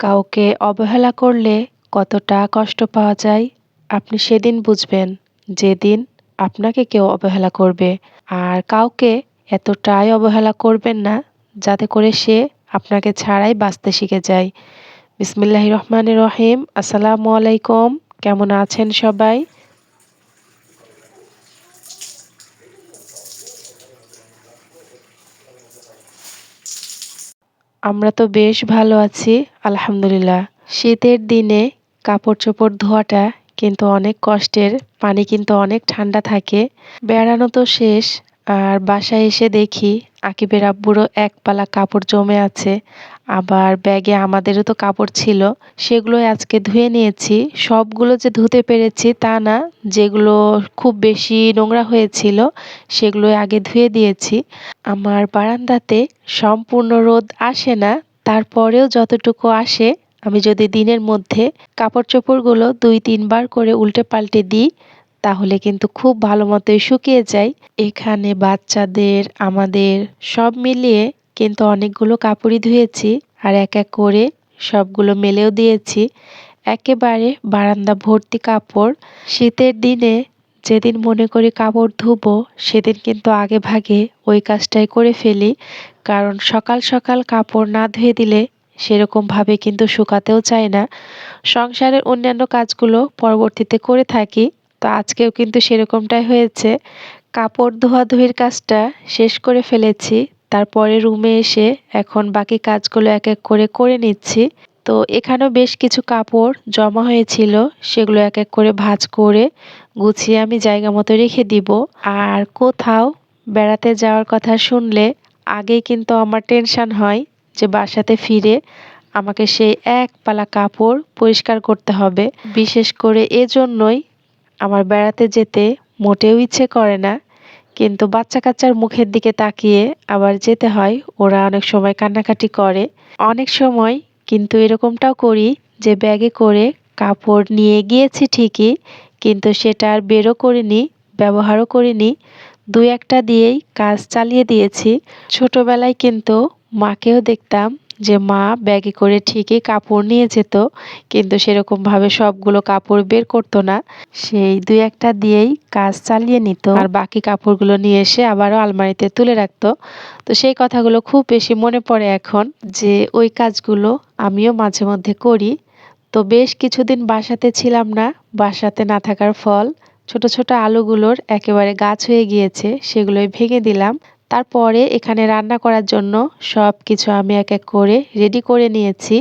কাউকে অবহেলা করলে কতটা কষ্ট পাওয়া যায়? আপনি সেদিন বুঝবেন, যেদিন আপনাকে কেউ অবহেলা করবে। আর কাউকে এতটাই অবহেলা করবেন না, যাতে করে সে আপনাকে ছাড়াই বাঁচতে শিখে যায়। বিসমিল্লাহ রহমান রহিম। আসসালামু আলাইকুম। কেমন আছেন সবাই? আমরা তো বেশ ভালো আছি, আলহামদুলিল্লাহ। শীতের দিনে কাপড় চোপড় ধোয়াটা কিন্তু অনেক কষ্টের, পানি কিন্তু অনেক ঠান্ডা থাকে। বেড়ানো তো শেষ, আর বাসায় এসে দেখি আকিবের আব্বুরও এক পালা কাপড় জমে আছে। আবার ব্যাগে আমাদেরও তো কাপড় ছিল সেগুলো আজকে ধুয়ে নিয়েছি। সবগুলো যে ধুতে পেরেছি তা না, যেগুলো খুব বেশি নোংরা হয়েছিল সেগুলো আগে ধুয়ে দিয়েছি। আমার বারান্দাতে সম্পূর্ণ রোদ আসে না, তারপরেও যতটুকু আসে, আমি যদি দিনের মধ্যে কাপড় চোপড়গুলো দুই, তিনবার করে উল্টে পাল্টে দিই, তাহলে কিন্তু খুব ভালো মতোই শুকিয়ে যায়। এখানে বাচ্চাদের, আমাদের সব মিলিয়ে কিন্তু অনেকগুলো কাপড়ই ধুয়েছি আর এক এক করে সবগুলো মেলেও দিয়েছি। একেবারে বারান্দা ভর্তি কাপড়। শীতের দিনে যেদিন মনে করি কাপড় ধুবো, সেদিন কিন্তু আগে ভাগে ওই কাজটাই করে ফেলি। কারণ সকাল সকাল কাপড় না ধুয়ে দিলে সেরকমভাবে কিন্তু শুকাতেও চায় না। সংসারের অন্যান্য কাজগুলো পরবর্তীতে করে থাকি। তো আজকেও কিন্তু সেরকমটাই হয়েছে। কাপড় ধোয়াধুয়ির কাজটা শেষ করে ফেলেছি। তারপরে রুমে এসে এখন বাকি কাজগুলো এক এক করে করে নিচ্ছি। তো এখানেও বেশ কিছু কাপড় জমা হয়েছিল, সেগুলো এক এক করে ভাজ করে গুছিয়ে আমি জায়গা মতো রেখে দিব। আর কোথাও বেড়াতে যাওয়ার কথা শুনলে আগেই কিন্তু আমার টেনশান হয় যে বাসাতে ফিরে আমাকে সেই এক পালা কাপড় পরিষ্কার করতে হবে। বিশেষ করে এজন্যই আমার বেড়াতে যেতে মোটেও ইচ্ছে করে না। কিন্তু বাচ্চা কাচ্চার মুখের দিকে তাকিয়ে আবার যেতে হয়, ওরা অনেক সময় কান্নাকাটি করে। অনেক সময় কিন্তু এরকমটাও করি যে ব্যাগে করে কাপড় নিয়ে গিয়েছি ঠিকই, কিন্তু সেটা আর বেরো করিনি, ব্যবহারও করিনি। দু একটা দিয়েই কাজ চালিয়ে দিয়েছি। ছোটবেলায় কিন্তু মাকেও দেখতাম যে মা ব্যাগে করে ঠিকই কাপড় নিয়ে যেত কিন্তু সেরকমভাবে সবগুলো কাপড় বের করতো না। সেই দুই একটা দিয়েই কাজ চালিয়ে নিত। আর বাকি কাপড়গুলো নিয়ে এসে আবারও আলমারিতে তুলে রাখতো। তো সেই কথাগুলো খুব বেশি মনে পড়ে এখন যে ওই কাজগুলো আমিও মাঝে মধ্যে করি। তো বেশ কিছুদিন বাসাতে ছিলাম না। বাসাতে না থাকার ফল ছোট ছোট আলুগুলোর একেবারে গাছ হয়ে গিয়েছে, সেগুলোই ভেঙে দিলাম। তারপরে এখানে রান্না করার জন্য সব কিছু আমি এক এক করে রেডি করে নিয়েছি।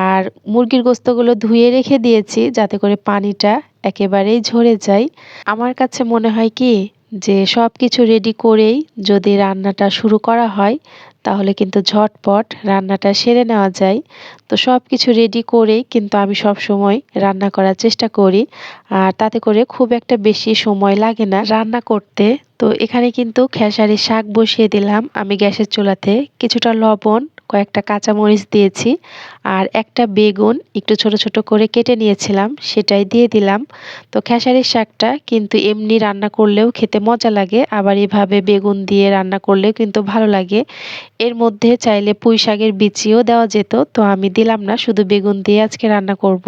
আর মুরগির গোস্তগুলো ধুয়ে রেখে দিয়েছি যাতে করে পানিটা একেবারেই ঝরে যায়। আমার কাছে মনে হয় কি যে সব কিছু রেডি করেই যদি রান্নাটা শুরু করা হয় তাহলে কিন্তু ঝটপট রান্নাটা সেরে নেওয়া যায়। তো সব কিছু রেডি করেই কিন্তু আমি সব সময় রান্না করার চেষ্টা করি। আর তাতে করে খুব একটা বেশি সময় লাগে না রান্না করতে। তো এখানে কিন্তু খেসারির শাক বসিয়ে দিলাম। আমি গ্যাসের চুলাতে কিছুটা লবণ কয়েকটা কাঁচামরিচ দিয়েছি আর একটা বেগুন একটু ছোট ছোট করে কেটে নিয়েছিলাম, সেটাই দিয়ে দিলাম। তো খেসারির শাকটা কিন্তু এমনি রান্না করলেও খেতে মজা লাগে, আবার এভাবে বেগুন দিয়ে রান্না করলেও কিন্তু ভালো লাগে। এর মধ্যে চাইলে পুঁই শাকের বিচিও দেওয়া যেত, তো আমি দিলাম না, শুধু বেগুন দিয়ে আজকে রান্না করব।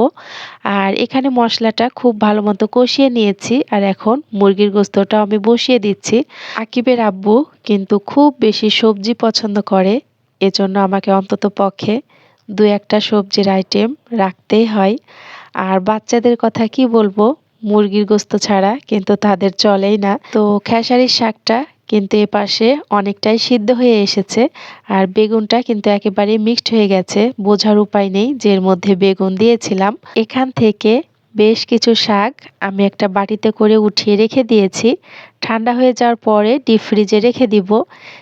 আর এখানে মশলাটা খুব ভালো মতো কষিয়ে নিয়েছি, আর এখন মুরগির গোস্তটাও আমি বসিয়ে দিচ্ছি। আকিবের আব্বু কিন্তু খুব বেশি সবজি পছন্দ করে এজন্য আমাকে অন্তত পক্ষে দু একটা সবজির আইটেম রাখতেই হয়। আর বাচ্চাদের কথা কি বলব? মুরগির গোস্ত ছাড়া কিন্তু তাদের চলেই না। তো খেসারির শাকটা কিন্তু এ পাশে অনেকটাই সিদ্ধ হয়ে এসেছে। আর বেগুনটা কিন্তু একেবারে মিক্সড হয়ে গেছে। বোঝার উপায় নেই যে এর মধ্যে বেগুন দিয়েছিলাম। এখান থেকে বেশ কিছু শাক আমি একটা বাটিতে করে উঠিয়ে রেখে দিয়েছি। ঠান্ডা হয়ে যাওয়ার পরে ডিপ ফ্রিজে রেখে দিব।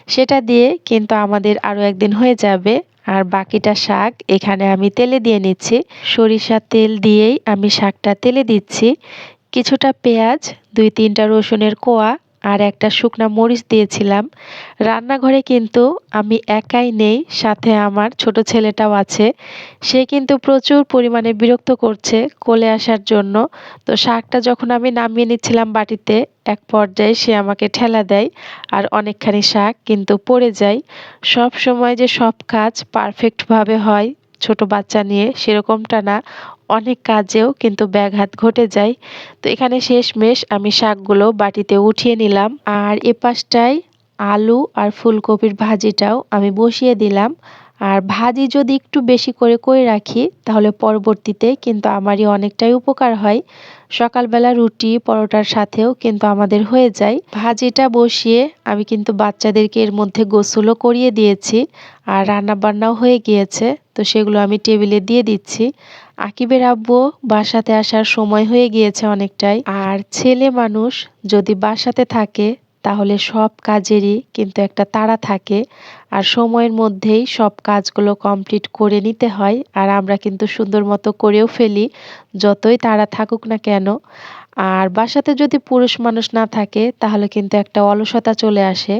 সেটা দিয়ে কিন্তু আমাদের আরও একদিন হয়ে যাবে। আর বাকিটা শাক এখানে আমি তেলে দিয়ে নিচ্ছি। সরিষার তেল দিয়েই আমি শাকটা তেলে দিচ্ছি। কিছুটা পেঁয়াজ, দুই তিনটা রসুনের কোয়া আর একটা শুকনা মরিচ দিয়েছিলাম। রান্নাঘরে কিন্তু আমি একাই নেই, সাথে আমার ছোট ছেলেটাও আছে। সে কিন্তু প্রচুর পরিমাণে বিরক্ত করছে কোলে আসার জন্য। তো শাকটা যখন আমি নামিয়ে নিচ্ছিলাম বাটিতে, এক পর্যায়ে সে আমাকে ঠেলা দেয় আর অনেকখানি শাক কিন্তু পড়ে যায়। সব সময় যে সব কাজ পারফেক্টভাবে হয় ছোট বাচ্চা নিয়ে সেরকমটা না। অনেক কাজেও কিন্তু ব্যাঘাত ঘটে যায়। তো এখানে শেষমেশ আমি শাকগুলো বাটিতে উঠিয়ে নিলাম আর এ পাশটায় আলু আর ফুলকপির ভাজিটাও আমি বসিয়ে দিলাম। আর ভাজি যদি একটু বেশি করে করে রাখি, তাহলে পরবর্তীতে কিন্তু আমারই অনেকটাই উপকার হয়। সকালবেলা রুটি, পরোটার সাথেও কিন্তু আমাদের হয়ে যায়। ভাজিটা বসিয়ে আমি কিন্তু বাচ্চাদেরকে এর মধ্যে গোসলও করিয়ে দিয়েছি আর রান্না বান্নাও হয়ে গিয়েছে, তো সেগুলো আমি টেবিলে দিয়ে দিচ্ছি। আকিবের আব্বু বাসাতে আসার সময় হয়ে গিয়েছে অনেকটাই। আর ছেলে মানুষ যদি বাসাতে থাকে, তাহলে সব কাজেরই কিন্তু একটা তাড়া থাকে। আর সময়ের মধ্যেই সব কাজগুলো কমপ্লিট করে নিতে হয়। আর আমরা কিন্তু সুন্দর মতো করেও ফেলি, যতই তারা থাকুক না কেন। আর বাসাতে যদি পুরুষ মানুষ না থাকে, তাহলে কিন্তু একটা অলসতা চলে আসে,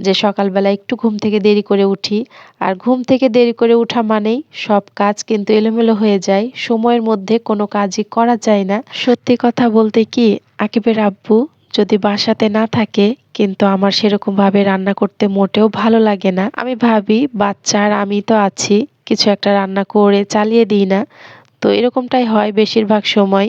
যে সকালবেলা একটু ঘুম থেকে দেরি করে উঠি। আর ঘুম থেকে দেরি করে উঠা মানেই সব কাজ কিন্তু এলোমেলো হয়ে যায়, সময়ের মধ্যে কোনো কাজই করা যায় না। সত্যি কথা বলতে কি, আকিবের আব্বু যদি বাসাতে না থাকে কিন্তু আমার সেরকমভাবে রান্না করতে মোটেও ভালো লাগে না। আমি ভাবি, বাচ্চার আমি তো আছি, কিছু একটা রান্না করে চালিয়ে দিই না। তো এরকমটাই হয় বেশিরভাগ সময়।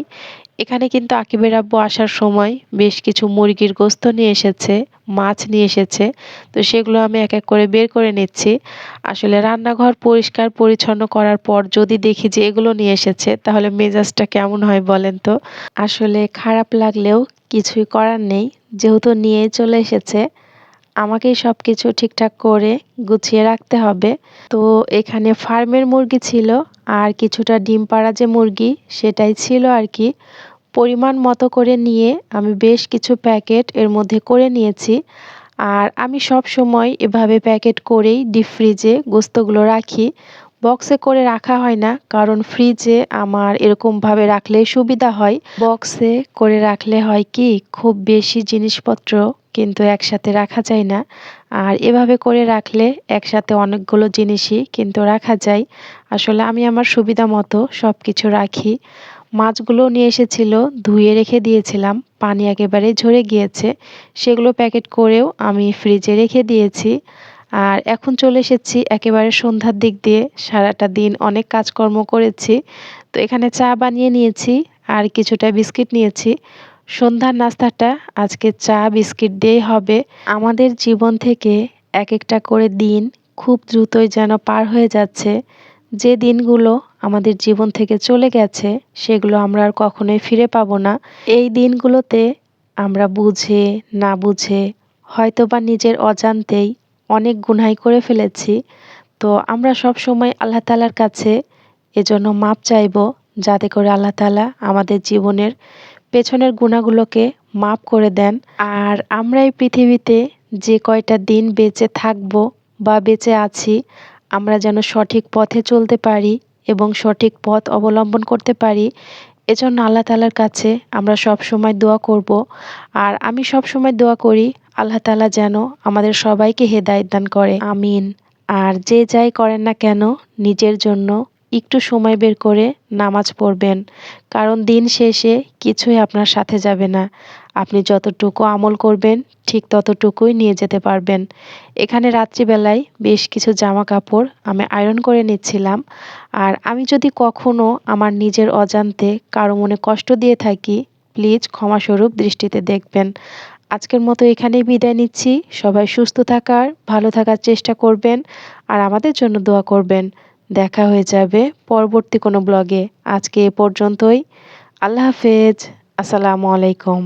এখানে কিন্তু আকিবের আব্বু আসার সময় বেশ কিছু মুরগির গোস্ত নিয়ে এসেছে, মাছ নিয়ে এসেছে। তো সেগুলো আমি এক এক করে বের করে নিচ্ছি। আসলে রান্নাঘর পরিষ্কার পরিচ্ছন্ন করার পর যদি দেখি যে এগুলো নিয়ে এসেছে, তাহলে মেজাজটা কেমন হয় বলেন তো? আসলে খারাপ লাগলেও কিছুই করার নেই। যেহেতু নিয়ে চলে এসেছে, আমাকেই সব কিছু ঠিকঠাক করে গুছিয়ে রাখতে হবে। তো এখানে ফার্মের মুরগি ছিল, আর কিছুটা ডিম পাড়া যে মুরগি, সেটাই ছিল আর কি। পরিমাণ মতো করে নিয়ে আমি বেশ কিছু প্যাকেট এর মধ্যে করে নিয়েছি। আর আমি সব সময় এভাবে প্যাকেট করেই ডিপ ফ্রিজে গোস্তগুলো রাখি। বক্সে করে রাখা হয় না, কারণ ফ্রিজে আমার এরকমভাবে রাখলে সুবিধা হয়। বক্সে করে রাখলে হয় কি, খুব বেশি জিনিসপত্র কিন্তু একসাথে রাখা যায় না। আর এভাবে করে রাখলে একসাথে অনেকগুলো জিনিসই কিন্তু রাখা যায়। আসলে আমি আমার সুবিধা মতো সব কিছু রাখি। মাছগুলো নিয়ে এসেছিল, ধুয়ে রেখে দিয়েছিলাম, পানি একেবারে ঝরে গিয়েছে। সেগুলো প্যাকেট করেও আমি ফ্রিজে রেখে দিয়েছি। আর এখন চলে এসেছি একেবারে সন্ধ্যার দিক দিয়ে। সারাটা দিন অনেক কাজকর্ম করেছি। তো এখানে চা বানিয়ে নিয়েছি আর কিছুটা বিস্কিট নিয়েছি। সন্ধ্যার নাস্তাটা আজকে চা, বিস্কিট দিয়েই হবে। আমাদের জীবন থেকে এক একটা করে দিন খুব দ্রুতই যেন পার হয়ে যাচ্ছে। যে দিনগুলো আমাদের জীবন থেকে চলে গেছে, সেগুলো আমরা আর কখনোই ফিরে পাবো না। এই দিনগুলোতে আমরা বুঝে, না বুঝে হয়তো বা নিজের অজান্তেই অনেক গুনাই করে ফেলেছি। তো আমরা সব সময় আল্লাহ তালার কাছে এজন্য মাপ চাইব, যাতে করে আল্লাহ তালা আমাদের জীবনের পেছনের গুণাগুলোকে মাপ করে দেন। আর আমরা এই পৃথিবীতে যে কয়টা দিন বেঁচে থাকব বা বেঁচে আছি, আমরা যেন সঠিক পথে চলতে পারি এবং সঠিক পথ অবলম্বন করতে পারি, এজন্য আল্লাহ তালার কাছে আমরা সব সময় দোয়া করব। আর আমি সব সময় দোয়া করি আল্লাহ তালা যেন আমাদের সবাইকে হেদায়ত দান করে। আমিন। আর যে যাই করেন না কেন, নিজের জন্য একটু সময় বের করে নামাজ পড়বেন, কারণ দিন শেষে কিছুই আপনার সাথে যাবে না। আপনি যতটুকু আমল করবেন, ঠিক ততটুকুই নিয়ে যেতে পারবেন। এখানে রাত্রিবেলায় বেশ কিছু জামা কাপড় আমি আয়রন করে নিচ্ছিলাম। আর আমি যদি কখনো আমার নিজের অজান্তে কারও মনে কষ্ট দিয়ে থাকি, প্লিজ ক্ষমাস্বরূপ দৃষ্টিতে দেখবেন। আজকের মতো এখানেই বিদায় নিচ্ছি। সবাই সুস্থ থাকার, ভালো থাকার চেষ্টা করবেন আর আমাদের জন্য দোয়া করবেন। দেখা হয়ে যাবে পরবর্তী কোনো ব্লগে। আজকে এ পর্যন্তই। আল্লাহ হাফেজ। আসসালামু আলাইকুম।